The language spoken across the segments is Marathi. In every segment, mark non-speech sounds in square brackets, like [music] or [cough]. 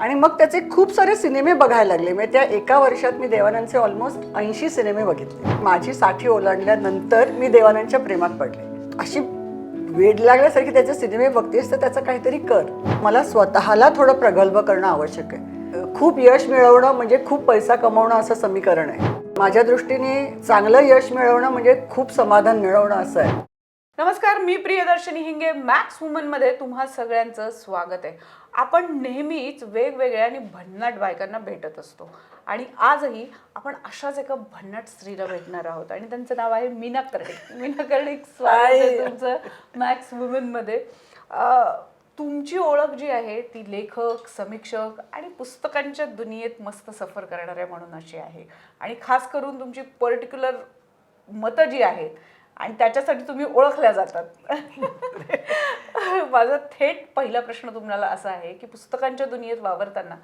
आणि मग त्याचे खूप सारे सिनेमे बघायला लागले. म्हणजे त्या एका वर्षात मी देवानंदचे ऑलमोस्ट ऐंशी सिनेमे बघितले. माझी साठी ओलांडल्यानंतर मी देवानंदच्या प्रेमात पडले. अशी वेड लागल्यासारखी त्याचे सिनेमे बघतेस तर त्याचं काहीतरी कर. मला स्वतःला थोडं प्रगल्भ करणं आवश्यक आहे. खूप यश मिळवणं म्हणजे खूप पैसा कमवणं असं समीकरण आहे. माझ्या दृष्टीने चांगलं यश मिळवणं म्हणजे खूप समाधान मिळवणं असं आहे. नमस्कार मी प्रियदर्शनी हिंगे मॅक्स वुमनमध्ये तुम्हा सगळ्यांचं स्वागत आहे. आपण नेहमीच वेगवेगळ्या आणि भन्नाट बायकांना भेटत असतो. आणि आजही आपण अशाच एका भन्नाट स्त्रीला भेटणार आहोत. आणि त्यांचं नाव आहे मीना कर्णिक मीना कर्णिक स्वागत आहे. तुमचं मॅक्स वुमनमध्ये तुमची ओळख जी आहे ती लेखक समीक्षक आणि पुस्तकांच्या दुनियेत मस्त सफर करणाऱ्या म्हणून अशी आहे. आणि खास करून तुमची पर्टिक्युलर मतं जी आहेत आणि त्याच्यासाठी तुम्ही ओळखल्या जातात. माझा थेट पहिला प्रश्न तुम्हाला असा आहे की पुस्तकांच्या दुनियेत वावरताना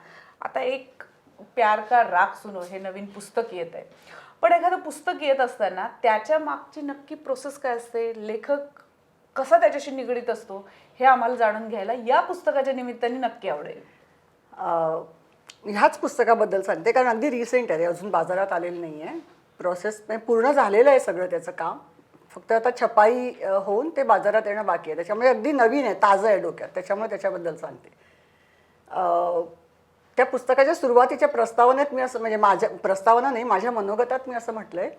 आता एक प्यार का राग सुनो हे नवीन पुस्तक येत आहे. पण एखादं पुस्तक येत असताना त्याच्या मागची नक्की प्रोसेस काय असते? लेखक कसा त्याच्याशी निगडीत असतो? हे आम्हाला जाणून घ्यायला या पुस्तकाच्या निमित्ताने नक्की आवडेल. ह्याच पुस्तकाबद्दल सांगते कारण अगदी रिसेंट आहे ते अजून बाजारात आलेलं नाही आहे प्रोसेस पूर्ण झालेलं आहे सगळं त्याचं काम. फक्त आता छपाई होऊन ते बाजारात येणं बाकी आहे. त्याच्यामुळे अगदी नवीन आहे ताजं आहे डोक्यात. त्याच्यामुळे त्याच्याबद्दल सांगते. त्या पुस्तकाच्या सुरुवातीच्या प्रस्तावनेत मी असं म्हणजे माझ्या प्रस्तावना नाही माझ्या मनोगतात मी असं म्हटलं आहे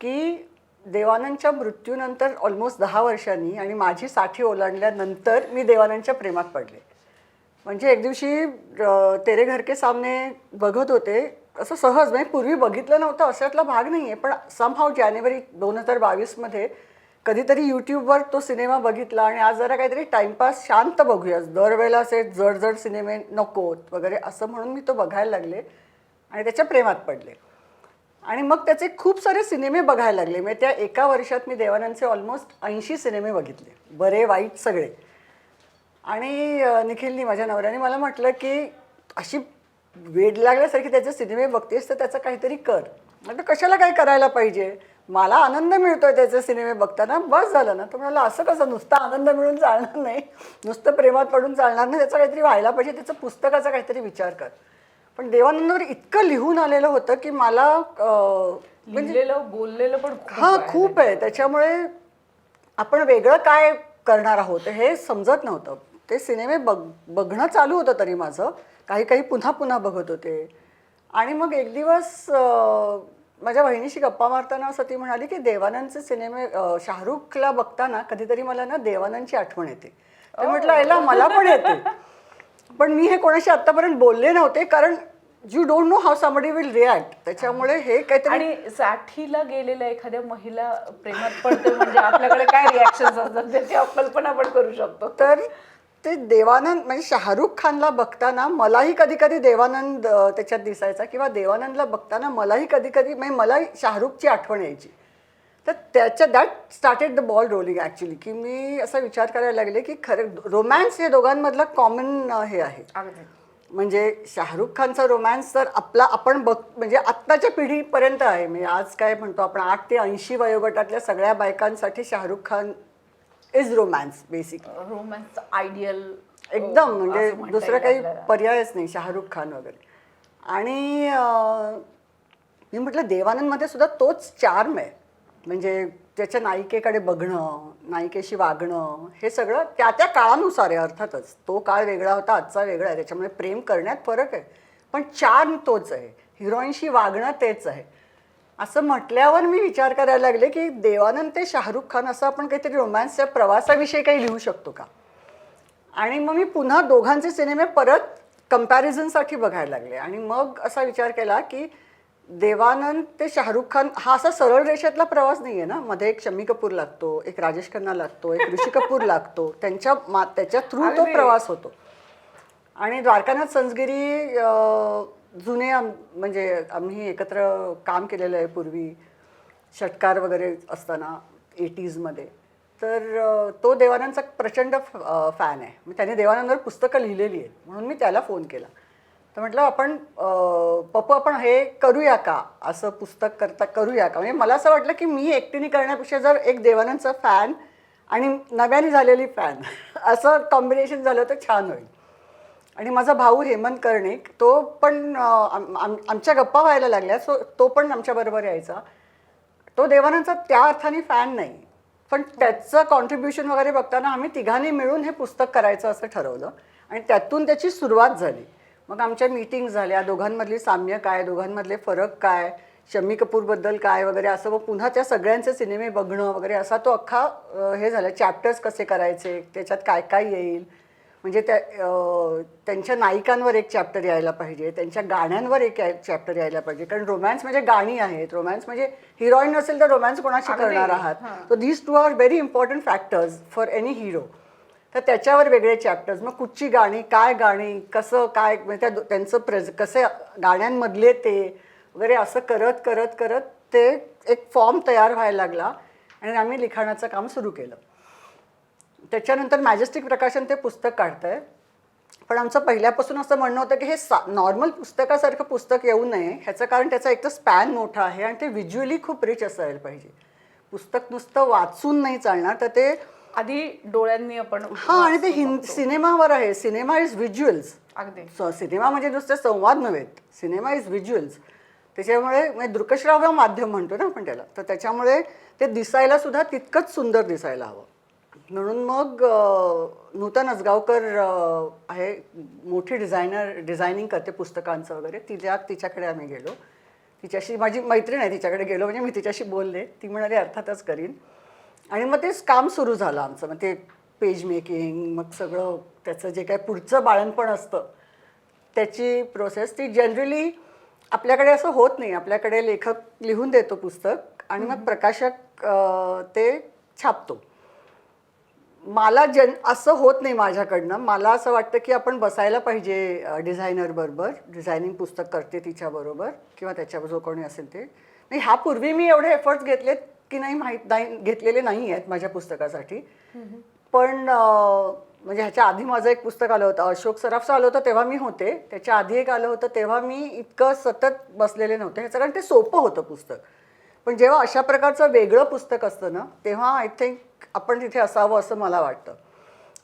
की देवानंदच्या मृत्यूनंतर ऑलमोस्ट दहा वर्षांनी आणि माझी साठी ओलांडल्यानंतर मी देवानंदच्या प्रेमात पडले. म्हणजे एक दिवशी तेरे घर के सामने बघत होते असं सहज म्हणजे पूर्वी बघितलं नव्हतं अशातला भाग नाही आहे पण समहाव जानेवारी दोन हजार बावीसमध्ये कधीतरी यूट्यूबवर तो सिनेमा बघितला आणि आज जरा काहीतरी टाइमपास शांत बघूया दरवेळेला असे जड जड सिनेमे नकोत वगैरे असं म्हणून मी तो बघायला लागले आणि त्याच्या प्रेमात पडले. आणि मग त्याचे खूप सारे सिनेमे बघायला लागले. म्हणजे त्या एका वर्षात मी देवानंदचे ऑलमोस्ट ऐंशी सिनेमे बघितले. बरे वाईट सगळे. आणि निखिलनी माझ्या नवऱ्याने मला म्हटलं की अशी वेड लागल्यासारखी त्याचे सिनेमे बघतेस तर त्याचं काहीतरी कर. म्हटलं कशाला काय करायला पाहिजे? मला आनंद मिळतोय त्याचे सिनेमे बघताना. बस झालं ना. तर म्हणाला असं कसं? नुसतं आनंद मिळून चालणार नाही. नुसतं प्रेमात पडून चालणार नाही. त्याचं काहीतरी व्हायला पाहिजे. त्याचं पुस्तकाचा काहीतरी विचार कर. पण देवानंदवर इतकं लिहून आलेलं होतं की मला अ, लिहिलेलं बोललेलं पण हा. खूप आहे. त्याच्यामुळे आपण वेगळं काय करणार आहोत हे समजत नव्हतं. ते सिनेमे बघ बघणं चालू होतं तरी माझं. काही काही पुन्हा पुन्हा बघत होते. आणि मग एक दिवस माझ्या बहिणीशी गप्पा मारताना असं ती म्हणाली की देवानंदचे सिनेमे शाहरुखला बघताना कधीतरी मला ना देवानंदची आठवण येते. तर म्हटलं याला मला पण येते. [laughs] पण मी हे कोणाशी आतापर्यंत बोलले नव्हते कारण you don't know how somebody will react त्याच्यामुळे हे काहीतरी आणि साठीला गेलेल्या एखाद्या महिला प्रेमात पडते म्हणजे आपल्याकडे काय रिॲक्शन असतात त्याची कल्पना आपण करू शकतो. तर ते देवानंद म्हणजे शाहरुख खानला बघताना मलाही कधी कधी देवानंद त्याच्यात दिसायचा किंवा देवानंदला बघताना मलाही कधी कधी म्हणजे मलाही शाहरुखची आठवण यायची. तर त्याच्या that started the ball rolling actually की मी असा विचार करायला लागले की खरं रोमॅन्स हे दोघांमधलं कॉमन हे आहे. म्हणजे शाहरुख खानचा रोमॅन्स तर आपला आपण बघ म्हणजे आत्ताच्या पिढीपर्यंत आहे. म्हणजे आज काय म्हणतो आपण आठ ते ऐंशी वयोगटातल्या सगळ्या बायकांसाठी Shahrukh Khan is romance basic romance ideal एकदम म्हणजे दुसरं काही पर्यायच नाही शाहरुख खान वगैरे. आणि मी म्हटलं देवानंदमध्ये सुद्धा तोच चार्म आहे. म्हणजे त्याच्या नायिकेकडे बघणं नायिकेशी वागणं हे सगळं त्या त्या काळानुसार आहे अर्थातच. तो काळ वेगळा होता आजचा वेगळा आहे त्याच्यामुळे प्रेम करण्यात फरक आहे. पण चार्म तोच आहे. हिरोईनशी वागणं तेच आहे. असं म्हटल्यावर मी विचार करायला लागले की देवानंद ते शाहरुख खान असं आपण काहीतरी रोमॅन्सच्या प्रवासाविषयी काही लिहू शकतो का? आणि मग मी पुन्हा दोघांचे सिनेमे परत कम्पॅरिझनसाठी बघायला लागले. आणि मग असा विचार केला की देवानंद ते शाहरुख खान हा असा सरळ रेषेतला प्रवास नाही आहे ना? मध्ये एक शम्मी कपूर लागतो एक राजेश खन्ना लागतो एक ऋषी कपूर लागतो. त्यांच्या मा त्याच्या थ्रू तो. प्रवास होतो. आणि द्वारकानाथ संसगिरी अं, जुने आम म्हणजे आम्ही एकत्र काम केलेलं आहे पूर्वी षटकार वगैरे असताना एटीजमध्ये. तर तो देवानंदचा प्रचंड फॅन आहे. मग त्याने देवानंदवर पुस्तकं लिहिलेली आहेत म्हणून मी त्याला फोन केला. तर म्हटलं आपण पप्पू आपण हे करूया का? असं पुस्तक करता करूया का? म्हणजे मला असं वाटलं की मी एकटीने करण्यापेक्षा जर एक देवानंदचा फॅन आणि नव्याने झालेली फॅन [laughs] असं कॉम्बिनेशन झालं तर छान होईल. आणि माझा भाऊ हेमंत कर्णिक तो पण आम- आम- आमच्या गप्पा व्हायला लागल्या सो तो पण आमच्याबरोबर यायचा. तो देवानंदचा त्या अर्थाने फॅन नाही पण त्याचं कॉन्ट्रीब्युशन वगैरे बघताना आम्ही तिघांनी मिळून हे पुस्तक करायचं असं ठरवलं आणि त्यातून त्याची सुरुवात झाली. मग आमच्या मीटिंग झाल्या दोघांमधली साम्य काय दोघांमधले फरक काय शम्मी कपूरबद्दल काय वगैरे असं मग पुन्हा त्या सगळ्यांचे सिनेमे बघणं वगैरे असा तो अख्खा अं, हे झाला चॅप्टर्स कसे करायचे त्याच्यात काय काय येईल म्हणजे त्या त्यांच्या नायिकांवर एक चॅप्टर यायला पाहिजे त्यांच्या गाण्यांवर एक चॅप्टर यायला पाहिजे. कारण रोमॅन्स म्हणजे गाणी आहेत. रोमॅन्स म्हणजे हिरोईन असेल तर रोमॅन्स कोणाशी करणार आहात. So these two are very important factors for any hero तर त्याच्यावर वेगळे चॅप्टर्स मग कुठची गाणी काय गाणी कसं काय म्हणजे त्या त्यांचं प्रेझ कसे गाण्यांमधले ते वगैरे असं करत करत करत ते एक फॉर्म तयार व्हायला लागला. आणि आम्ही लिखाणाचं काम सुरू केलं. त्याच्यानंतर मॅजेस्टिक प्रकाशन ते पुस्तक काढतंय. पण आमचं पहिल्यापासून असं म्हणणं होतं की हे सा नॉर्मल पुस्तकासारखं पुस्तक येऊ नये. ह्याचं कारण त्याचा एक तर स्पॅन मोठा आहे आणि ते व्हिज्युअली खूप रिच असायला पाहिजे. पुस्तक नुसतं वाचून नाही चालणार तर ते आधी डोळ्यांनी आपण हां आणि ते हिं बघतो. सिनेमावर आहे. Cinema is visuals. अगदी. स- सिनेमा म्हणजे नुसते संवाद नव्हेत सिनेमा इज व्हिज्युअल्स. त्याच्यामुळे म्हणजे दृकश्राव्य माध्यम म्हणतो ना आपण त्याला. तर त्याच्यामुळे ते दिसायला सुद्धा तितकंच सुंदर दिसायला हवं. म्हणून मग नूतन असगावकर आहे मोठी डिझायनर डिझायनिंग करते पुस्तकांचं वगैरे. तिच्या तिच्याकडे आम्ही गेलो. तिच्याशी माझी मैत्रीण आहे तिच्याकडे गेलो. म्हणजे मी तिच्याशी बोलले. ती म्हणाली अर्थातच करीन. आणि मग तेच काम सुरू झालं आमचं. मग ते पेज मेकिंग मग सगळं त्याचं जे काय पुढचं बाळणपण असतं त्याची प्रोसेस ती जनरली आपल्याकडे असं होत नाही. आपल्याकडे लेखक लिहून देतो पुस्तक आणि मग प्रकाशक ते छापतो. मला जन असं होत नाही माझ्याकडनं. मला असं वाटतं की आपण बसायला पाहिजे डिझायनर बरोबर. डिझायनिंग पुस्तक करते तिच्याबरोबर किंवा त्याच्या जो कोणी असेल ते. नाही ह्यापूर्वी मी एवढे एफर्ट्स घेतलेत की नाही माहीत नाही घेतलेले नाही आहेत माझ्या पुस्तकासाठी. पण म्हणजे ह्याच्या आधी माझं एक पुस्तक आलं होतं अशोक सराफचं आलं होतं तेव्हा मी होते. त्याच्या आधी एक आलं होतं तेव्हा मी इतकं सतत बसलेले नव्हते. ह्याचं कारण ते सोपं होतं पुस्तक. पण जेव्हा अशा प्रकारचं वेगळं पुस्तक असतं ना तेव्हा आय थिंक आपण तिथे असावं असं मला वाटतं.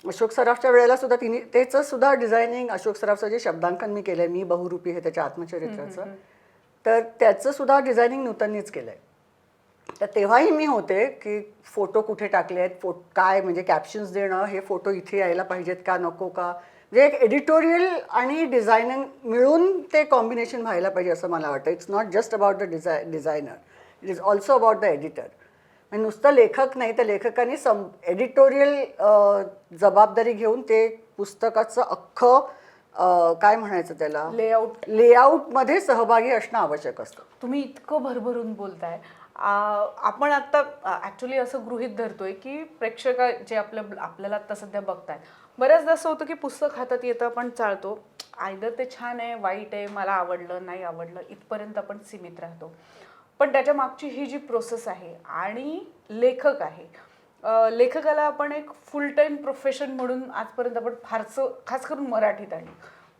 अशोक सराफच्या वेळेला सुद्धा तिने त्याचं सुद्धा डिझायनिंग अशोक सराफचं जे शब्दांकन मी केलं आहे मी बहुरूपी हे त्याच्या आत्मचरित्राचं तर त्याचं सुद्धा डिझायनिंग नूतननीच केलं आहे तर तेव्हाही मी होते की फोटो कुठे टाकले आहेत फो काय म्हणजे कॅप्शन्स देणं हे फोटो इथे यायला पाहिजेत का नको का? म्हणजे एक एडिटोरियल आणि डिझायनिंग मिळून ते कॉम्बिनेशन व्हायला पाहिजे असं मला वाटतं. It's not just about the design designer it is also about the editor म्हणजे नुसतं लेखक नाही तर लेखकांनी सम एडिटोरियल जबाबदारी घेऊन ते पुस्तकाचं अख्खं काय म्हणायचं त्याला? लेआउट लेआउटमध्ये सहभागी असणं आवश्यक असतं. तुम्ही इतकं भरभरून बोलताय. आपण आता ॲक्च्युली असं गृहित धरतोय की प्रेक्षक जे आपलं आपल्याला आता सध्या बघताय बऱ्याचदा असं होतं की पुस्तक हातात येतं आपण चालतो. आयदर ते छान आहे वाईट आहे मला आवडलं नाही आवडलं इथपर्यंत आपण सीमित राहतो. पण त्याच्या मागची ही जी प्रोसेस आहे आणि लेखक आहे लेखकाला आपण एक फुल टाईम प्रोफेशन म्हणून आजपर्यंत आपण फारसं खास करून मराठीत आणि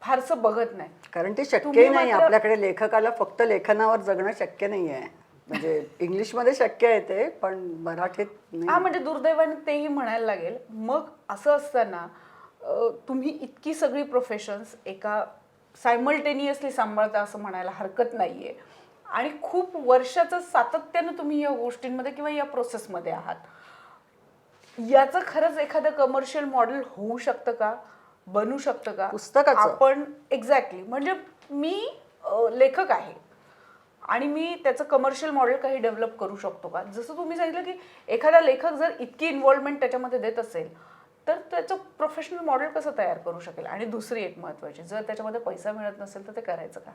फारसं बघत नाही. कारण ते शक्य नाही आपल्याकडे लेखकाला फक्त लेखनावर जगणं शक्य नाही आहे म्हणजे इंग्लिशमध्ये शक्य आहे ते पण मराठीत हा नाही म्हणजे दुर्दैवाने तेही म्हणायला लागेल. मग असं असताना तुम्ही इतकी सगळी प्रोफेशन्स एका सायमल्टेनियसली सांभाळता असं म्हणायला हरकत नाहीये. आणि खूप वर्षाचं सातत्यानं तुम्ही या गोष्टींमध्ये किंवा या प्रोसेसमध्ये आहात. याचं खरंच एखादं कमर्शियल मॉडेल होऊ शकतं का? बनू शकतं का? पुस्तकाचं? आपण एक्झॅक्टली म्हणजे मी लेखक आहे. आणि मी त्याचं कमर्शियल मॉडेल काही डेव्हलप करू शकतो का? जसं तुम्ही सांगितलं की एखादा लेखक जर इतकी इन्व्हॉल्वमेंट त्याच्यामध्ये देत असेल तर त्याचं प्रोफेशनल मॉडेल कसं तयार करू शकेल? आणि दुसरी एक महत्त्वाची जर त्याच्यामध्ये पैसा मिळत नसेल तर ते करायचं का?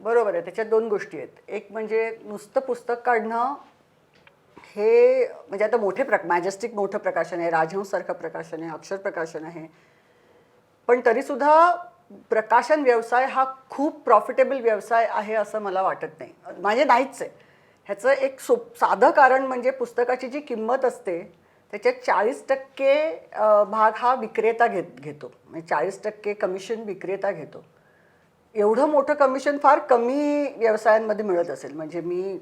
बरोबर आहे त्याच्यात दोन गोष्टी आहेत. एक म्हणजे नुसतं पुस्तक काढणं हे म्हणजे आता मोठे प्र मॅजेस्टिक मोठं प्रकाशन आहे राजहंससारखं प्रकाशन आहे अक्षर प्रकाशन आहे. पण तरीसुद्धा प्रकाशन व्यवसाय हा खूप प्रॉफिटेबल व्यवसाय आहे असं मला वाटत नाही. म्हणजे नाहीच आहे. ह्याचं एक सोप साधं कारण म्हणजे पुस्तकाची जी किंमत असते त्याच्यात चाळीस टक्के भाग हा विक्रेता घेत घेतो. म्हणजे चाळीस टक्के कमिशन विक्रेता घेतो. एवढं मोठं कमिशन फार कमी व्यवसायांमध्ये मिळत असेल. म्हणजे मी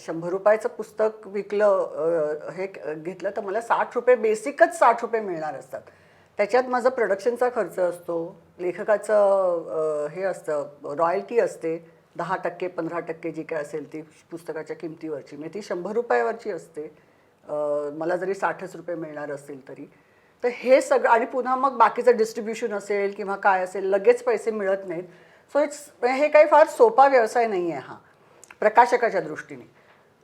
शंभर रुपयाचं पुस्तक विकलं हे घेतलं तर मला साठ रुपये बेसिकच साठ रुपये मिळणार असतात. त्याच्यात माझा प्रोडक्शनचा खर्च असतो लेखकाचं हे असतं रॉयल्टी असते. दहा टक्के पंधरा टक्के जी काय असेल ती पुस्तकाच्या किमतीवरची. म्हणजे ती शंभर रुपयावरची असते. मला जरी साठच रुपये मिळणार असतील तरी. तर हे सगळं आणि पुन्हा मग बाकीचं डिस्ट्रीब्युशन असेल किंवा काय असेल लगेच पैसे मिळत नाहीत. सो इट्स हे काही फार सोपा व्यवसाय नाही आहे हा प्रकाशकाच्या दृष्टीने.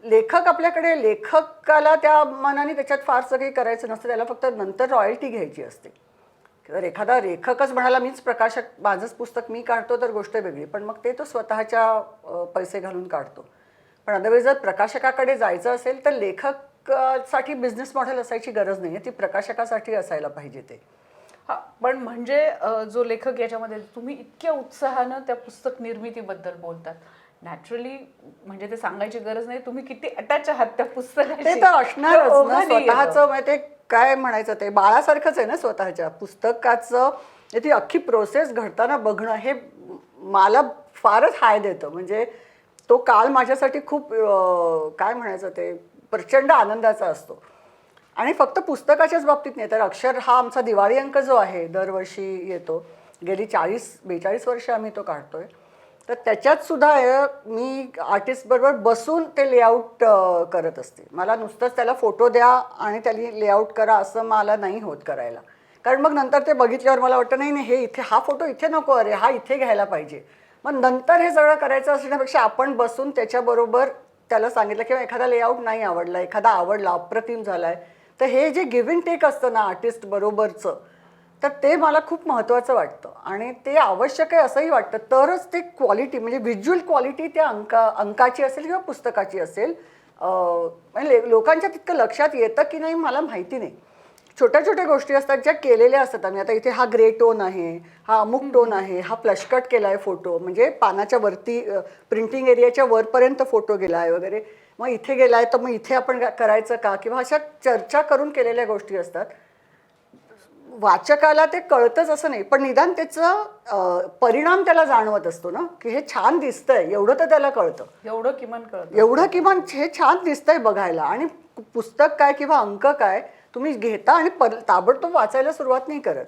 लेखक आपल्याकडे लेखकाला त्या मनाने त्याच्यात फारसं काही करायचं नसतं त्याला फक्त नंतर रॉयल्टी घ्यायची असते. तर एखादा लेखकच म्हणाला मीच प्रकाशक माझंच पुस्तक मी काढतो तर गोष्ट वेगळी. पण मग ते तो स्वतःच्या पैसे घालून काढतो. पण अदरवाईज जर प्रकाशकाकडे जायचं असेल तर लेखकासाठी बिझनेस मॉडेल असायची गरज नाही आहे ती प्रकाशकासाठी असायला पाहिजे ते. हा पण म्हणजे जो लेखक याच्यामध्ये तुम्ही इतक्या उत्साहानं त्या पुस्तक निर्मितीबद्दल बोलतात. नॅचरली म्हणजे ते सांगायची गरज नाही. तुम्ही किती अटॅच आहात त्या पुस्तकाशी. ते तर असणारच ते. स्वतःचं म्हणजे ते काय म्हणायचं ते बाळासारखंच आहे ना स्वतःच्या. पुस्तकाचं म्हणजे ती अख्खी प्रोसेस घडताना बघणं हे मला फारच हाय देतं. म्हणजे तो काळ माझ्यासाठी खूप काय म्हणायचं ते प्रचंड आनंदाचा असतो. आणि फक्त पुस्तकाच्याच बाबतीत नाही तर अक्षर हा आमचा दिवाळी अंक जो आहे दरवर्षी येतो. गेली चाळीस बेचाळीस वर्ष आम्ही तो काढतोय. तर त्याच्यात सुद्धा मी आर्टिस्टबरोबर बसून ते लेआउट करत असते. मला नुसतंच त्याला फोटो द्या आणि त्याने लेआउट करा असं मला नाही होत करायला. कारण मग नंतर ते बघितल्यावर मला वाटतं नाही नाही हे इथे हा फोटो इथे नको अरे हा इथे घ्यायला पाहिजे. मग नंतर हे सगळं करायचं असण्यापेक्षा आपण बसून त्याच्याबरोबर त्याला सांगितलं किंवा एखादा लेआउट नाही आवडला एखादा आवडला अप्रतिम झाला आहे तर हे जे गिव्ह अँड टेक असतं ना आर्टिस्ट बरोबरचं तर ते मला खूप महत्त्वाचं वाटतं. आणि ते आवश्यक आहे असंही वाटतं. तरच ते क्वालिटी म्हणजे व्हिज्युअल क्वालिटी त्या अंका अंकाची असेल किंवा पुस्तकाची असेल म्हणजे लोकांच्या तितकं लक्षात येतं की नाही मला माहिती नाही. छोट्या छोट्या गोष्टी असतात ज्या केलेल्या असतात आम्ही. आता इथे हा ग्रे टोन आहे हा अमुक टोन आहे हा फ्लशकट केला आहे फोटो म्हणजे पानाच्या वरती प्रिंटिंग एरियाच्या वरपर्यंत फोटो गेला आहे वगैरे. मग इथे गेला आहे तर मग इथे आपण करायचं का? किंवा अशा चर्चा करून केलेल्या गोष्टी असतात. वाचकाला ते कळतच असं नाही पण निदान त्याचं परिणाम त्याला जाणवत असतो ना? की हे छान दिसतंय एवढं तर त्याला कळतं. एवढं किमान कळत. एवढं किमान हे छान दिसतंय बघायला. आणि पुस्तक काय किंवा अंक काय तुम्ही घेता आणि पर ताबडतोब वाचायला सुरुवात नाही करत.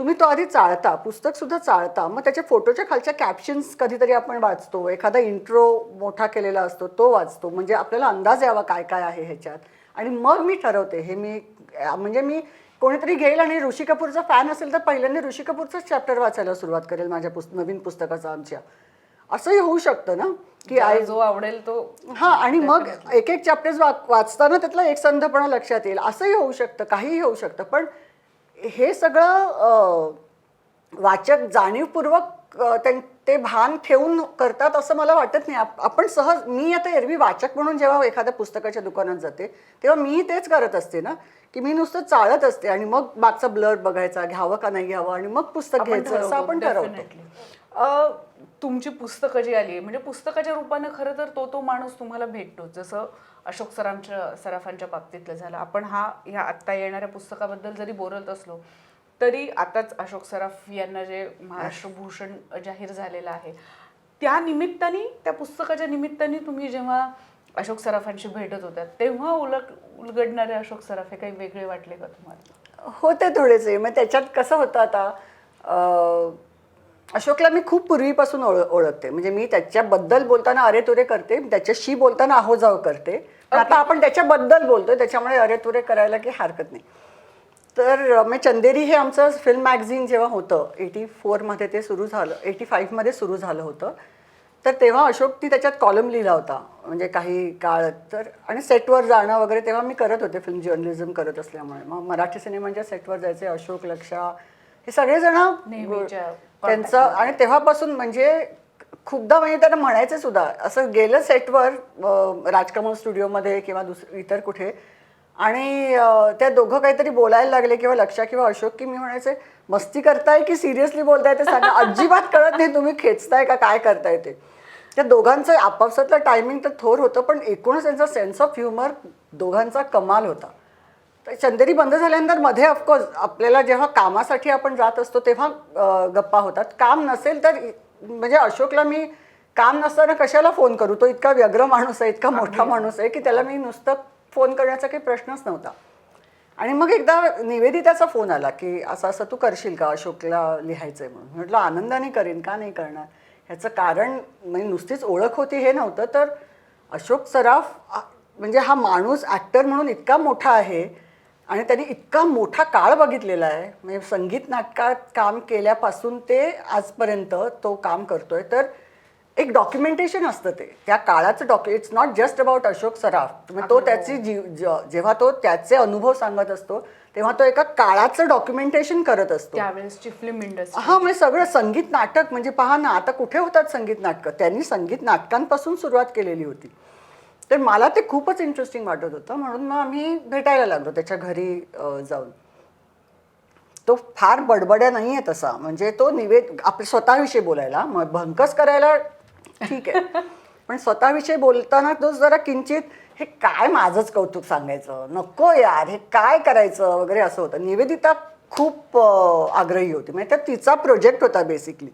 तुम्ही तो आधी चाळता पुस्तक सुद्धा चाळता मग त्याच्या फोटोच्या खालच्या कॅप्शन्स कधीतरी आपण वाचतो एखादा इंट्रो मोठा केलेला असतो तो वाचतो म्हणजे आपल्याला अंदाज यावा काय काय आहे ह्याच्यात. आणि मग मी ठरवते हे मी म्हणजे मी कोणीतरी घेईल आणि ऋषी कपूरचा फॅन असेल तर पहिल्यांदा ऋषी कपूरचाच चॅप्टर वाचायला सुरुवात करेल माझ्या पुस्त नवीन पुस्तकाचा आमच्या. असंही होऊ शकतं ना की आय जो आवडेल तो हा आणि मग एक एक चॅप्टर्स वाचताना त्यातला एक संधपणा लक्षात येईल. असंही होऊ शकतं काहीही होऊ शकतं पण हे सगळं वाचक जाणीवपूर्वक ते भान ठेवून करतात असं मला वाटत नाही. आप- आपण सहज मी आता एरवी वाचक म्हणून जेव्हा एखाद्या पुस्तकाच्या दुकानात जाते तेव्हा मी तेच करत असते ना की मी नुसतं चाळत असते आणि मग मागचा ब्लर बघायचा घ्यावं का नाही घ्यावं आणि मग पुस्तक घ्यायचं असं आपण ठरवतो तुमची पुस्तकं जी आली म्हणजे पुस्तकाच्या रूपानं खरं तर तो तो माणूस तुम्हाला भेटतो जसं अशोक सरांच्या सराफांच्या बाबतीतलं झालं. आपण हा ह्या आत्ता येणाऱ्या पुस्तकाबद्दल जरी बोलत असलो तरी आताच अशोक सराफ यांना जे महाराष्ट्र भूषण जाहीर झालेलं आहे त्या निमित्ताने त्या पुस्तकाच्या निमित्ताने तुम्ही जेव्हा अशोक सराफांशी भेटत होत्या तेव्हा उलट उलगडणारे अशोक सराफ हे काही वेगळे वाटले का तुम्हाला? होते थोडेसे. मग त्याच्यात कसं होतं आता? अशोकला मी खूप पूर्वीपासून ओळ ओळखते. म्हणजे मी त्याच्याबद्दल बोलताना अरे तुरे करते त्याच्याशी बोलताना आहो जाव करते. पण आता आपण त्याच्याबद्दल बोलतोय त्याच्यामुळे अरे तुरे करायला काही हरकत नाही. तर मग चंदेरी हे आमचं फिल्म मॅगझिन जेव्हा होतं एटी फोरमध्ये ते सुरू झालं एटी फाईव्हमध्ये सुरू झालं होतं. तर तेव्हा अशोकनी त्याच्यात कॉलम लिहिला होता म्हणजे काही काळ. तर आणि सेटवर जाणं वगैरे तेव्हा मी करत होते फिल्म जर्नलिझम करत असल्यामुळे. मग मराठी सिनेमांच्या सेटवर जायचे अशोक लक्षा हे सगळेजण त्यांचं आणि तेव्हापासून म्हणजे खूपदा म्हणजे त्यांना म्हणायचे सुद्धा असं गेलं सेटवर राजकमल स्टुडिओमध्ये किंवा दुस इतर कुठे. आणि त्या दोघं काहीतरी बोलायला लागले किंवा लक्षा किंवा अशोक की मी म्हणायचे मस्ती करताय की सिरियसली बोलताय? ते सांगा अजिबात कळत नाही तुम्ही खेचताय का काय करताय ते? त्या दोघांचं आपापसातलं टायमिंग तर थोर होतं पण एकूणच त्यांचा सेन्स ऑफ ह्युमर दोघांचा कमाल होता. चंदेरी बंद झाल्यानंतरमध्ये ऑफकोर्स आपल्याला जेव्हा कामासाठी आपण जात असतो तेव्हा गप्पा होतात. काम नसेल तर म्हणजे अशोकला मी काम नसताना कशाला फोन करू? तो इतका व्यग्र माणूस आहे इतका मोठा माणूस आहे की त्याला मी नुसतं फोन करण्याचा काही प्रश्नच नव्हता. आणि मग एकदा निवेदिताचा फोन आला की असं असं तू करशील का अशोकला लिहायचंय म्हणून? म्हटलं आनंदाने करीन का नाही करणार? ह्याचं कारण म्हणजे नुसतीच ओळख होती हे नव्हतं तर अशोक सराफ म्हणजे हा माणूस ॲक्टर म्हणून इतका मोठा आहे आणि त्यांनी इतका मोठा काळ बघितलेला आहे. म्हणजे संगीत नाटकात काम केल्यापासून ते आजपर्यंत तो काम करतोय. तर एक डॉक्युमेंटेशन असतं ते. त्या काळाचं डॉक्यु it's not just about Ashok Saraf. म्हणजे तो त्याची जीव ज- जेव्हा तो त्याचे अनुभव सांगत असतो तेव्हा तो एका काळाचं डॉक्युमेंटेशन करत असतो. त्यावेळेसची फिल्म इंडस्ट्री हा म्हणजे सगळं संगीत नाटक म्हणजे पहा ना आता कुठे होतात संगीत नाटकं? त्यांनी संगीत नाटकांपासून सुरुवात केलेली होती. तर मला ते खूपच इंटरेस्टिंग वाटत होतं. म्हणून मग आम्ही भेटायला लागलो त्याच्या घरी जाऊन. तो फार बडबड्या नाही आहे तसा. म्हणजे तो निवेद आपल्या स्वतःविषयी बोलायला. मग भंकस करायला ठीक आहे. पण स्वतःविषयी बोलताना तो जरा किंचित हे काय माझंच कौतुक सांगायचं? नको यार. हे काय करायचं? वगैरे असं होतं. निवेदिता खूप आग्रही होती. म्हणजे त्या तिचा प्रोजेक्ट होता बेसिकली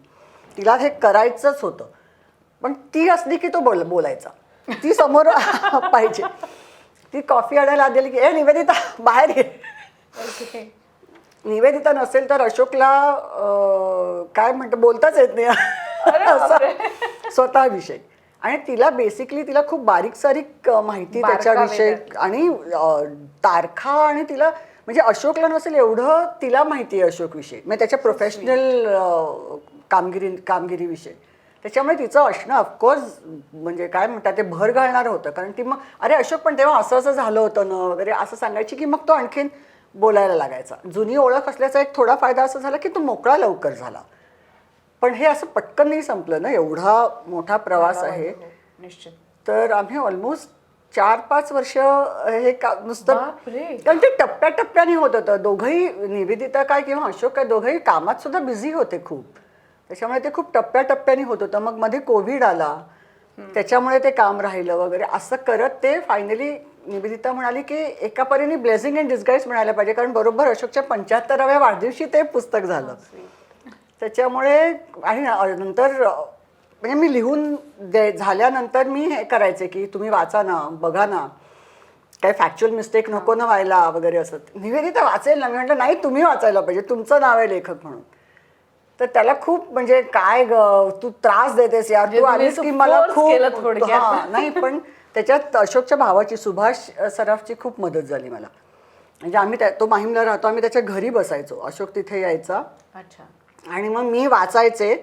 तिला हे करायचंच होतं. पण ती असली की तो बोल बोलायचा. ती समोर पाहिजे. ती कॉफी आणायला आलेली की ए निवेदिता बाहेर ये. निवेदिता नसेल तर अशोकला काय म्हणतं बोलताच येत नाही. असं स्वतःविषयी आणि तिला बेसिकली तिला खूप बारीक सारीक माहिती त्याच्याविषयी आणि तारखा आणि तिला म्हणजे अशोकला नसेल एवढं तिला माहिती आहे अशोकविषयी. म्हणजे त्याच्या प्रोफेशनल कामगिरी कामगिरीविषयी. त्याच्यामुळे तिचं असणं ऑफकोर्स म्हणजे काय म्हणतात ते भर घालणारं होतं. कारण ती मग अरे अशोक पण तेव्हा असं असं झालं होतं ना वगैरे असं सांगायची की मग तो आणखीन बोलायला लागायचा. जुनी ओळख असल्याचा एक थोडा फायदा असा झाला की तो मोकळा लवकर झाला. पण हे असं पटकन नाही संपलं ना एवढा मोठा प्रवास आहे. निश्चित. तर आम्ही ऑलमोस्ट चार पाच वर्ष हे का नुसतं. कारण ते टप्प्याटप्प्याने होत होतं. दोघंही निवेदिता काय किंवा अशोक काय दोघंही कामात सुद्धा बिझी होते खूप. त्याच्यामुळे ते खूप टप्प्याटप्प्याने होत होतं. मग मध्ये कोविड आला. त्याच्यामुळे ते काम राहिलं वगैरे. असं करत ते फायनली निवेदिता म्हणाली की एका परीने ब्लेझिंग अँड डिस्गाईज म्हणायला पाहिजे. कारण बरोबर अशोकच्या पंच्याहत्तराव्या वाढदिवशी ते पुस्तक झालं. त्याच्यामुळे आणि नंतर म्हणजे मी लिहून दे झाल्यानंतर मी हे करायचे की तुम्ही वाचा ना बघा ना. काही फॅक्च्युअल मिस्टेक नको ना व्हायला वगैरे असं. निवेदिता वाचेल ना. मी म्हटलं नाही तुम्ही वाचायला पाहिजे. तुमचं नाव आहे लेखक म्हणून. तर त्याला खूप म्हणजे काय ग तू त्रास देतेस यार. म्हणजे तू तुम्ही आलीस की मला. खूप नाही पण त्याच्यात अशोकच्या भावाची सुभाष सराफची खूप मदत झाली मला. म्हणजे आम्ही तो माहीमला राहतो आम्ही त्याच्या घरी बसायचो. अशोक तिथे यायचा. अच्छा. आणि मग मी वाचायचे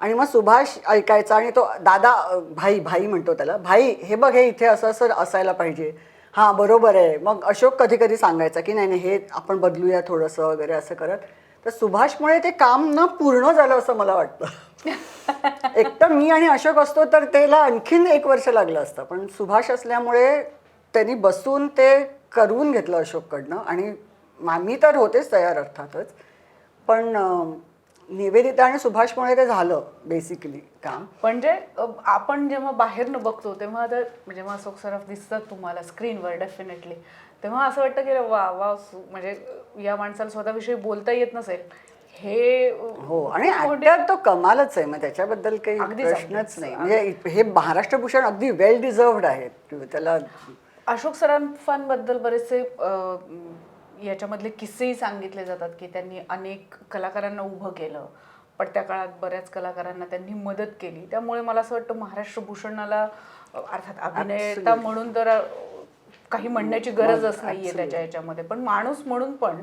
आणि मग सुभाष ऐकायचा आणि तो दादा भाई भाई म्हणतो त्याला भाई हे बघ हे इथे असं असं असायला पाहिजे. हां बरोबर आहे. मग अशोक कधी कधी सांगायचा की नाही नाही हे आपण बदलूया थोडंसं वगैरे असं करत. तर सुभाषमुळे ते काम न पूर्ण झालं असं मला वाटतं. [laughs] एकतर मी आणि अशोक असतो तर त्याला आणखीन एक वर्ष लागलं असतं. पण सुभाष असल्यामुळे त्यांनी बसून ते करून घेतलं अशोककडनं आणि मा- तर होतेच तयार अर्थातच. पण निवेदिता आणि सुभाषमुळे ते झालं बेसिकली काम. म्हणजे आपण जेव्हा बाहेरनं बघतो तेव्हा तर जेव्हा अशोक सराफ दिसतात तुम्हाला स्क्रीनवर डेफिनेटली तेव्हा असं वाटतं की वा वा म्हणजे या माणसाला स्वतःविषयी बोलता येत नसेल हे हो आणि ऍक्टर तो कमालच आहे. मग त्याच्याबद्दल काही अगदीच, प्रश्नच अगदीच. नाही. म्हणजे हे महाराष्ट्र भूषण अगदी वेल डिझर्वड आहेत. त्याला अशोक सराफांबद्दल बरेचसे अ, याच्यामधले किस्सेही सांगितले जातात की त्यांनी अनेक कलाकारांना उभं केलं. पण त्या काळात बऱ्याच कलाकारांना त्यांनी मदत केली. त्यामुळे मला असं वाटतं महाराष्ट्र भूषणाला अ, अर्थात अभिनेता. म्हणून तर अ, काही म्हणण्याची गरजच नाहीये. त्याच्या याच्यामध्ये पण माणूस म्हणून पण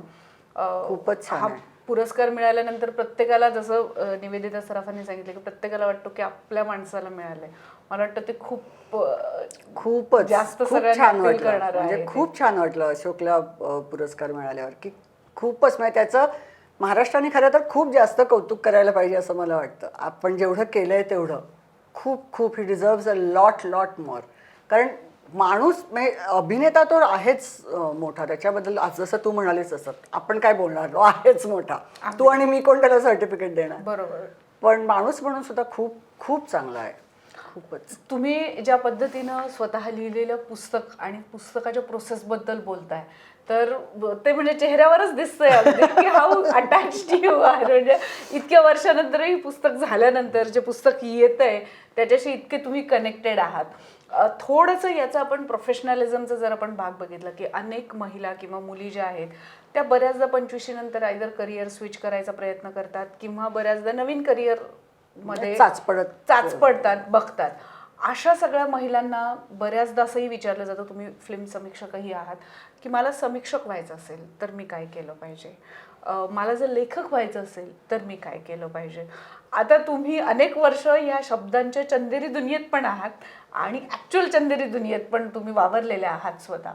खूपच हा. पुरस्कार मिळाल्यानंतर प्रत्येकाला जसं निवेदिता सराफांनी सांगितलं की प्रत्येकाला वाटतं की आपल्या माणसाला मिळालंय मला वाटतं ते खूप खूपच जास्त खूप सगळ्यांना छान वाटलं म्हणजे. खूप छान वाटलं अशोकला पुरस्कार मिळाल्यावर की खूपच म्हणजे त्याचं महाराष्ट्राने खरं तर खूप जास्त कौतुक करायला पाहिजे असं मला वाटतं आपण जेवढं केलंय तेवढं खूप खूप ही deserves a lot lot more कारण माणूस म्हणजे अभिनेता तो आहेच अ, मोठा. त्याच्याबद्दल आज जसं तू म्हणालीस तसं. आपण काय बोलणार? तो आहेच मोठा. तू आणि मी कोण त्याला सर्टिफिकेट देणार? बरोबर. पण माणूस म्हणून सुद्धा खूप खूप चांगला आहे. खूपच. तुम्ही ज्या पद्धतीनं स्वतः लिहिलेलं पुस्तक आणि पुस्तकाच्या प्रोसेसबद्दल बोलताय तर ब- ते म्हणजे चेहऱ्यावरच दिसतंय अगदी की हाऊ अटॅच यू आर म्हणजे इतक्या वर्षानंतरही पुस्तक झाल्यानंतर जे पुस्तक येत आहे त्याच्याशी इतके तुम्ही कनेक्टेड आहात. थोडंसं याचं आपण प्रोफेशनलिझमचा जर आपण भाग बघितला की अनेक महिला किंवा मुली ज्या आहेत त्या बऱ्याचदा पंचवीशी नंतर आयदर करिअर स्विच करायचा प्रयत्न करतात किंवा बऱ्याचदा नवीन करिअरमध्ये चाच पडत चाच पडतात बघतात. अशा सगळ्या महिलांना बऱ्याचदा असंही विचारलं जातं तुम्ही फिल्म समीक्षकही आहात. की मला समीक्षक व्हायचं असेल तर मी काय केलं पाहिजे? मला जर लेखक व्हायचं असेल तर मी काय केलं पाहिजे? आता तुम्ही अनेक वर्ष या शब्दांच्या चंदेरी दुनियेत पण आहात आणि ॲक्च्युअल चंदेरी दुनियेत पण तुम्ही वावरलेले आहात स्वतः.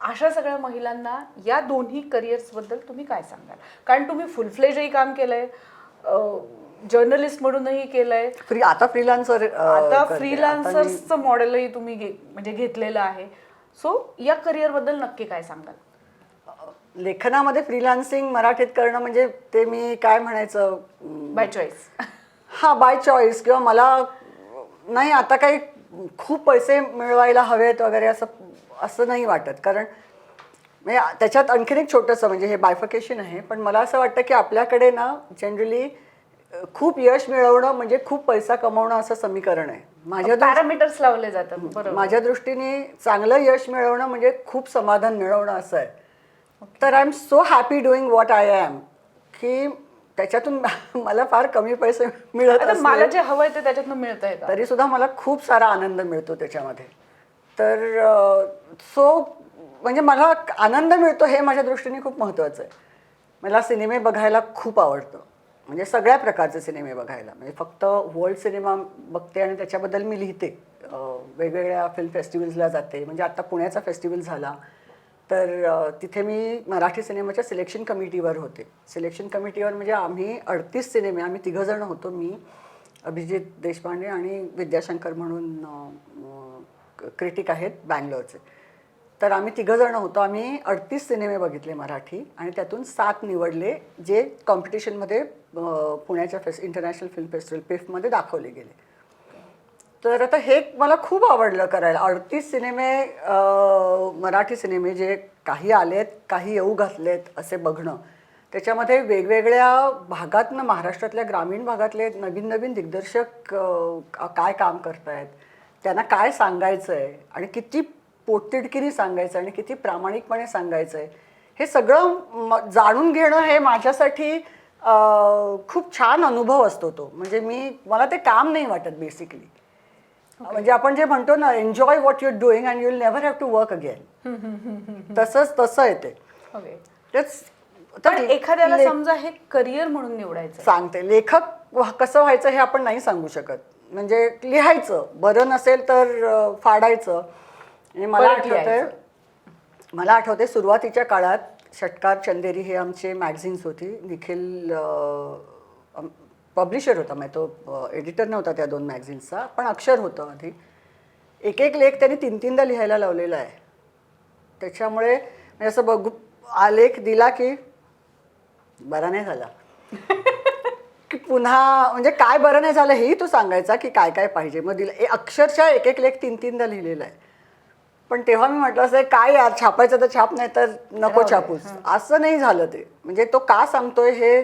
अशा सगळ्या महिलांना या दोन्ही करिअर्सबद्दल तुम्ही काय सांगाल? कारण तुम्ही फुल फ्लेजही काम केलंय जर्नलिस्ट म्हणूनही केलंय. फ्री आता फ्रीलान्सर आता फ्रीलान्सर्सचं मॉडेलही तुम्ही घे म्हणजे घेतलेलं आहे. सो या करिअरबद्दल नक्की काय सांगाल? लेखनामध्ये फ्रीलान्सिंग मराठीत करणं म्हणजे ते मी काय म्हणायचं? बाय चॉईस [laughs] हा बाय चॉईस किंवा मला नाही आता काही खूप पैसे मिळवायला हवेत वगैरे असं असं नाही वाटत. कारण म्हणजे त्याच्यात आणखीन एक छोटंसं म्हणजे हे बायफकेशन आहे. पण मला असं वाटतं की आपल्याकडे ना जनरली खूप यश मिळवणं म्हणजे खूप पैसा कमवणं असं समीकरण आहे. माझ्या पॅरामीटर्स लावले जातात माझ्या दृष्टीने चांगलं यश मिळवणं म्हणजे खूप समाधान मिळवणं असं आहे. तर I am so happy doing what I am की त्याच्यातून [laughs] मला फार कमी पैसे मिळत आता मला जे हवंय ते त्याच्यातनं मिळतंय का? तरी सुद्धा मला खूप सारा आनंद मिळतो त्याच्यामध्ये. तर सो म्हणजे मला आनंद मिळतो हे माझ्या दृष्टीने खूप महत्त्वाचं आहे. मला सिनेमे बघायला खूप आवडतं. म्हणजे सगळ्या प्रकारचे सिनेमे बघायला. म्हणजे फक्त वर्ल्ड सिनेमा बघते आणि त्याच्याबद्दल मी लिहिते. वेगवेगळ्या फिल्म फेस्टिवल्सला जाते. म्हणजे आता पुण्याचा फेस्टिवल झाला. तर तिथे मी मराठी सिनेमाच्या सिलेक्शन कमिटीवर होते. सिलेक्शन कमिटीवर म्हणजे आम्ही अडतीस सिनेमे आम्ही तिघंजण होतो मी अभिजित देशपांडे आणि विद्याशंकर म्हणून क्रिटिक आहेत बँगलोरचे. तर आम्ही तिघंजण होतो. आम्ही अडतीस सिनेमे बघितले मराठी आणि त्यातून सात निवडले जे कॉम्पिटिशनमध्ये पुण्याच्या फेस इंटरनॅशनल फिल्म फेस्टिवल पिफमध्ये दाखवले गेले. तर आता हे मला खूप आवडलं करायला. अडतीस सिनेमे मराठी सिनेमे जे काही आलेत काही येऊ घातलेत असे बघणं. त्याच्यामध्ये वेगवेगळ्या भागातनं महाराष्ट्रातल्या ग्रामीण भागातले नवीन नवीन दिग्दर्शक काय काम करतायत त्यांना काय सांगायचं आहे आणि किती पोटतिडकीने सांगायचं आणि किती प्रामाणिकपणे सांगायचं आहे हे सगळं म- जाणून घेणं हे माझ्यासाठी खूप छान अनुभव असतो तो. म्हणजे मी मला ते काम नाही वाटत बेसिकली म्हणजे आपण जे म्हणतो ना enjoy what you're doing and you'll never have to work again तसंच तसं आहे ते. ओके तेच पण एखाद्याला समजा हे करिअर म्हणून निवडायचं सांगते. लेखक कसं व्हायचं हे आपण नाही सांगू शकत. म्हणजे लिहायचं. बरं नसेल तर फाडायचं. आणि मला आठवतंय लिहायचं. मला आठवते सुरुवातीच्या काळात षटकार चंदेरी हे आमचे मॅगझिन्स होती. निखिल पब्लिशर होता म्हणजे तो एडिटर नव्हता त्या दोन मॅगझिन्सचा पण अक्षर होतं आधी. एक एक लेख त्यांनी तीन तीनदा लिहायला लावलेला आहे. त्याच्यामुळे म्हणजे असं बघू आलेख दिला की बरा नाही झाला. [laughs] की पुन्हा म्हणजे काय बरं नाही झालं हेही तो सांगायचा की काय काय पाहिजे. मग दिलं अक्षरशः एक एक लेख तीन तीनदा लिहिलेला आहे. पण तेव्हा मी म्हटलं असं काय यार छापायचं तर छाप नाही तर नको छापूस. असं नाही झालं ते. म्हणजे तो का सांगतोय हे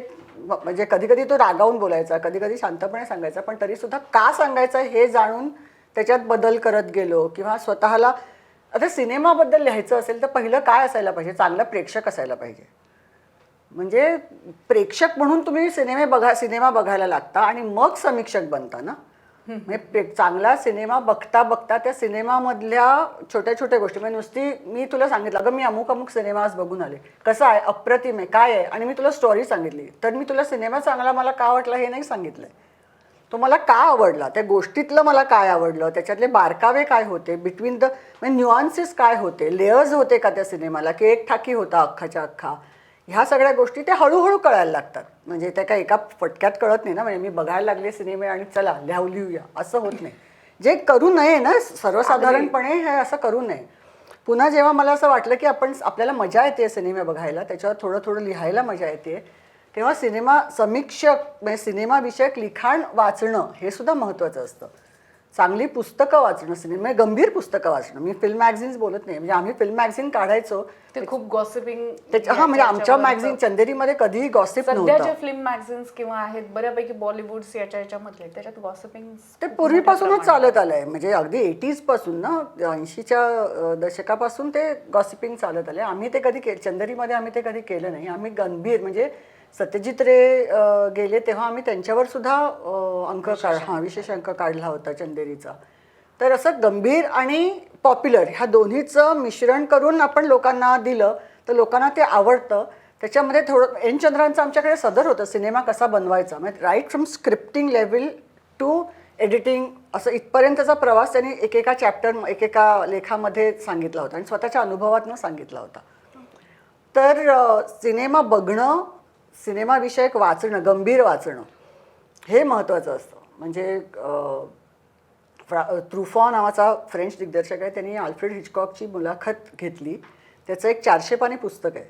म्हणजे कधी कधी तो रागावून बोलायचा कधी कधी शांतपणे सांगायचा पण तरी सुद्धा का सांगायचं हे जाणून त्याच्यात बदल करत गेलो किंवा स्वतःला आता सिनेमाबद्दल लिहायचं असेल तर पहिलं काय असायला पाहिजे? चांगला प्रेक्षक असायला पाहिजे. म्हणजे प्रेक्षक म्हणून तुम्ही सिनेमे बघा सिनेमा बघायला लागता आणि मग समीक्षक बनता ना? म्हणजे प्रे- चांगला सिनेमा बघता बघता त्या सिनेमामधल्या छोट्या छोट्या गोष्टी. म्हणजे नुसती मी तुला सांगितलं अगं मी अमुक अमुक सिनेमा आज बघून आले. कसं आहे? अप्रतिम आहे. काय आहे? आणि मी तुला स्टोरी सांगितली. तर मी तुला सिनेमा चांगला मला का वाटला हे नाही सांगितलंय. तो मला का आवडला? त्या गोष्टीतलं मला काय आवडलं? त्याच्यातले बारकावे काय होते? बिटवीन द म्हणजे न्युआन्सेस काय होते? लेयर्स होते का त्या सिनेमाला? की एक ठाकी होता अख्खाच्या अख्खा. ह्या सगळ्या गोष्टी त्या हळूहळू कळायला लागतात. म्हणजे त्या काही एका फटक्यात कळत नाही ना म्हणजे मी बघायला लागले सिनेमे आणि चला लिहाव लिहूया असं होत नाही. जे करू नये ना सर्वसाधारणपणे हे असं करू नये. पुन्हा जेव्हा मला असं वाटलं की आपण आपल्याला मजा येते सिनेमे बघायला त्याच्यावर थोडं थोडं लिहायला मजा येते तेव्हा सिनेमा समीक्षक म्हणजे सिनेमाविषयक लिखाण वाचणं हे सुद्धा महत्त्वाचं असतं. चांगली पुस्तकं वाचणं सिनेमा म्हणजे गंभीर पुस्तकं वाचणं. मी फिल्म मॅगझिन्स बोलत नाही म्हणजे आम्ही फिल्म मॅगझिन काढायचो. ते खूप गॉसिपिंग त्याच्या हा म्हणजे आमच्या मॅगझिन चंदेरीमध्ये कधीही गॉसिप फिल्म मॅगझिन्स किंवा आहेत बऱ्यापैकी बॉलिवूड याच्या याच्यामधले त्याच्यात गॉसिपिंग ते पूर्वीपासूनच चालत आलंय. म्हणजे अगदी एटीजपासून ना ऐंशीच्या दशकापासून ते गॉसिपिंग चालत आलंय. आम्ही ते कधी के चंदेरीमध्ये आम्ही ते कधी केलं नाही. आम्ही गंभीर म्हणजे सत्यजित रे गेले तेव्हा आम्ही त्यांच्यावर सुद्धा अंक काढ हा विशेष अंक काढला होता चंदेरीचा. तर असं गंभीर आणि पॉप्युलर ह्या दोन्हीचं मिश्रण करून आपण लोकांना दिलं तर लोकांना ते आवडतं. त्याच्यामध्ये थोडं एन चंद्रांचं आमच्याकडे सदर होतं सिनेमा कसा बनवायचा. म्हणजे right from scripting level to editing असं इथपर्यंतचा प्रवास त्यांनी एकेका चॅप्टर एकेका लेखामध्ये सांगितला होता आणि स्वतःच्या अनुभवातनं सांगितला होता. तर सिनेमा बघणं सिनेमाविषयक वाचणं गंभीर वाचणं हे महत्त्वाचं असतं. म्हणजे फ्रा त्रुफॉ नावाचा फ्रेंच दिग्दर्शक आहे. त्यांनी आल्फ्रेड हिचकॉकची मुलाखत घेतली. त्याचं एक चारशे पाने पुस्तक आहे.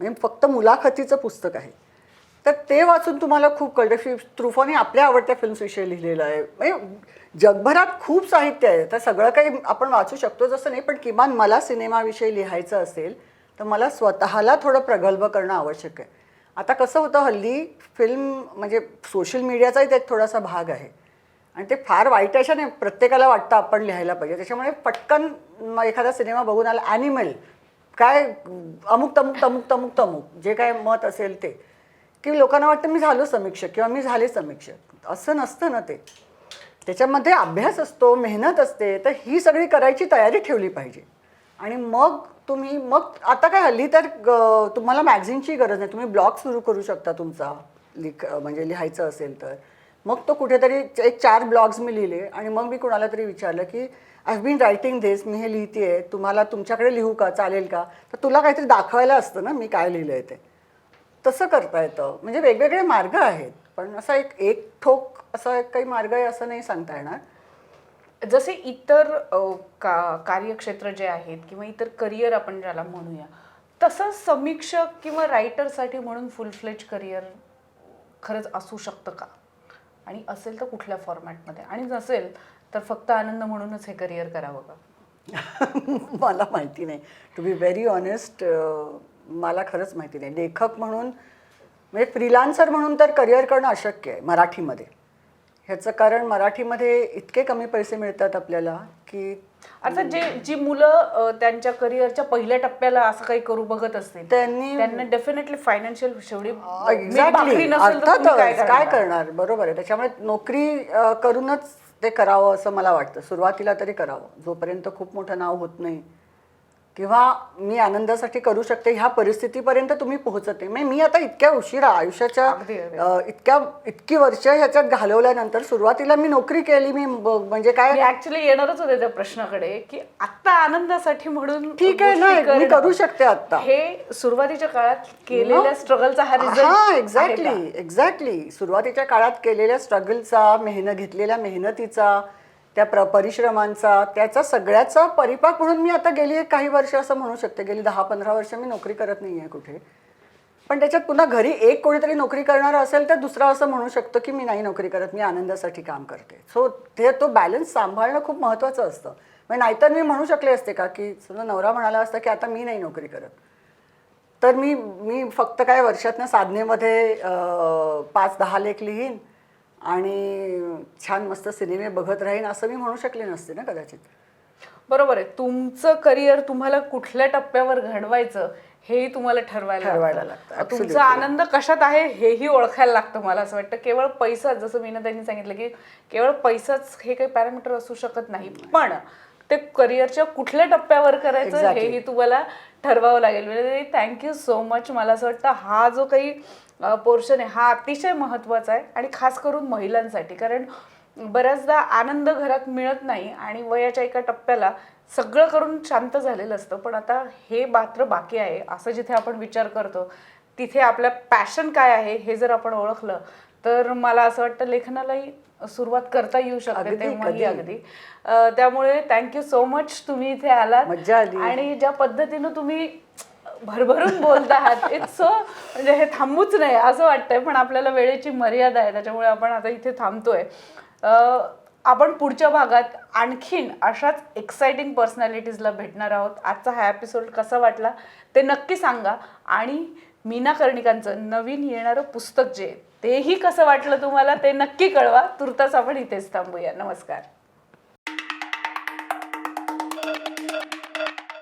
म्हणजे फक्त मुलाखतीचं पुस्तक आहे. तर ते वाचून तुम्हाला खूप कळतं. की त्रुफॉने आपल्या आवडत्या फिल्म्सविषयी लिहिलेलं आहे. म्हणजे जगभरात खूप साहित्य आहे. तर सगळं काही आपण वाचू शकतो जसं नाही पण किमान मला सिनेमाविषयी लिहायचं असेल तर मला स्वतःला थोडं प्रगल्भ करणं आवश्यक आहे. आता कसं होतं हल्ली फिल्म म्हणजे सोशल मीडियाचाही त्यात थोडासा भाग आहे. आणि ते फार वाईट अशा नाही प्रत्येकाला वाटतं आपण लिहायला पाहिजे. त्याच्यामुळे पटकन एखादा सिनेमा बघून आला ॲनिमल काय अमुक तमुक तमुक तमुक तमुक जे काय मत असेल ते. की लोकांना वाटतं मी झालो समीक्षक किंवा मी झाले समीक्षक. असं नसतं ना ते. त्याच्यामध्ये अभ्यास असतो मेहनत असते तर ही सगळी करायची तयारी ठेवली पाहिजे. आणि मग तुम्ही मग आता काय हल्ली तर ग- तुम्हाला मॅगझिनची गरज नाही. तुम्ही ब्लॉग सुरू करू शकता तुमचा. लिख म्हणजे लिहायचं असेल तर. मग तो कुठेतरी एक चार ब्लॉग्स मी लिहिले आणि मग मी कुणाला तरी विचारलं की आय बीन रायटिंग दिस मी हे लिहिते तुम्हाला तुमच्याकडे लिहू का? चालेल का? तर तुला काहीतरी दाखवायला असतं ना मी काय लिहिलं आहे ते. तसं करता येतं. म्हणजे वेगवेगळे मार्ग आहेत. पण असा एक एक ठोक असा एक काही मार्ग आहे असं नाही सांगता येणार. जसे इतर का कार्यक्षेत्र जे आहेत किंवा इतर करिअर आपण ज्याला म्हणूया तसं समीक्षक किंवा रायटरसाठी म्हणून फुल फ्लेज करिअर खरंच असू शकतं का? आणि असेल तर कुठल्या फॉर्मॅटमध्ये आणि नसेल तर फक्त आनंद म्हणूनच हे करिअर करावं का? [laughs] मला माहिती नाही. टू बी व्हेरी ऑनेस्ट मला खरंच माहिती नाही. लेखक म्हणून म्हणजे फ्रीलान्सर म्हणून तर करिअर करणं अशक्य आहे मराठीमध्ये. ह्याचं कारण मराठीमध्ये इतके कमी पैसे मिळतात आपल्याला की अर्थात जे जी मुलं त्यांच्या करिअरच्या पहिल्या टप्प्याला असं काही करू बघत असतील त्यांनी त्यांना डेफिनेटली फायनान्शियल शेवटी काय करणार? बरोबर आहे. त्याच्यामुळे नोकरी करूनच ते करावं असं मला वाटतं. सुरुवातीला तरी करावं. जोपर्यंत खूप मोठं नाव होत नाही किंवा मी आनंदासाठी करू शकते ह्या परिस्थितीपर्यंत तुम्ही पोहोचत म्हणजे मी आता इतक्या उशिरा आयुष्याच्या. अ, इतक्या इतकी वर्ष ह्याच्यात घालवल्यानंतर सुरुवातीला मी नोकरी केली मी ब- म्हणजे काय? मी ऍक्च्युली येणारच होते त्या प्रश्नाकडे की आता आनंदासाठी म्हणून ठीक आहे ना मी करणं, करू शकते आता हे सुरुवातीच्या काळात केलेल्या स्ट्रगलचा हा हा रिझल्ट एक्झॅक्टली एक्झॅक्टली सुरुवातीच्या काळात केलेल्या स्ट्रगलचा मेहनत घेतलेल्या मेहनतीचा त्या प्र परिश्रमांचा त्याचा सगळ्याचा परिपाक म्हणून मी आता गेली एक काही वर्ष असं म्हणू शकते. गेली दहा पंधरा वर्ष मी नोकरी करत नाही आहे कुठे. पण त्याच्यात पुन्हा घरी एक कोणीतरी नोकरी करणारा असेल तर दुसरा असं म्हणू शकतो की मी नाही नोकरी करत मी आनंदासाठी काम करते. सो ते तो बॅलन्स सांभाळणं खूप महत्त्वाचं असतं. म्हणजे नाहीतर मी म्हणू शकले असते का की समजा नवरा म्हणाला असता की आता मी नाही नोकरी करत. तर मी मी फक्त काय वर्षातनं साधनेमध्ये पाच दहा लेख लिहीन आणि छान मस्त सिनेमे बघत राहीन असं मी म्हणू शकले नसते ना कदाचित. बरोबर आहे. तुमचं करिअर तुम्हाला कुठल्या टप्प्यावर घडवायचं हेही तुम्हाला ठरवायला ठरवायला लागतं. तुमचा आनंद कशात आहे हेही ओळखायला लागतं मला असं वाटतं. केवळ पैसा जसं मीना त्यांनी सांगितलं की केवळ पैसाच हे काही पॅरामीटर असू शकत नाही पण ते करिअरच्या कुठल्या टप्प्यावर करायचं. हेही तुम्हाला ठरवावं लागेल. म्हणजे थँक्यू सो मच मला असं वाटतं हा जो काही पोर्शन आहे. हा अतिशय महत्त्वाचा आहे आणि खास करून महिलांसाठी. कारण बऱ्याचदा आनंद घरात मिळत नाही आणि वयाच्या एका टप्प्याला सगळं करून शांत झालेलं असतं. पण आता हे मात्र बाकी आहे. असं जिथे आपण विचार करतो तिथे आपल्या पॅशन काय आहे हे जर आपण ओळखलं तर मला असं वाटतं लेखनालाही सुरुवात करता येऊ शकते अगदी, तेव्हाही. अगदी. त्यामुळे थँक्यू सो मच तुम्ही इथे आलात. आणि ज्या पद्धतीनं तुम्ही भरभरून बोलत आहात इट्स सो म्हणजे हे थांबूच नाही असं वाटतंय. पण आपल्याला वेळेची मर्यादा आहे त्याच्यामुळे आपण आता इथे थांबतोय. आपण पुढच्या भागात आणखीन अशाच एक्साइटिंग पर्सनॅलिटीजला भेटणार आहोत. आजचा हा एपिसोड कसा वाटला ते नक्की सांगा. आणि मीना कर्णिकांचं नवीन येणारं पुस्तक जे तेही कसं वाटलं तुम्हाला ते नक्की कळवा. तुर्तास आपण इथेच थांबूया. नमस्कार.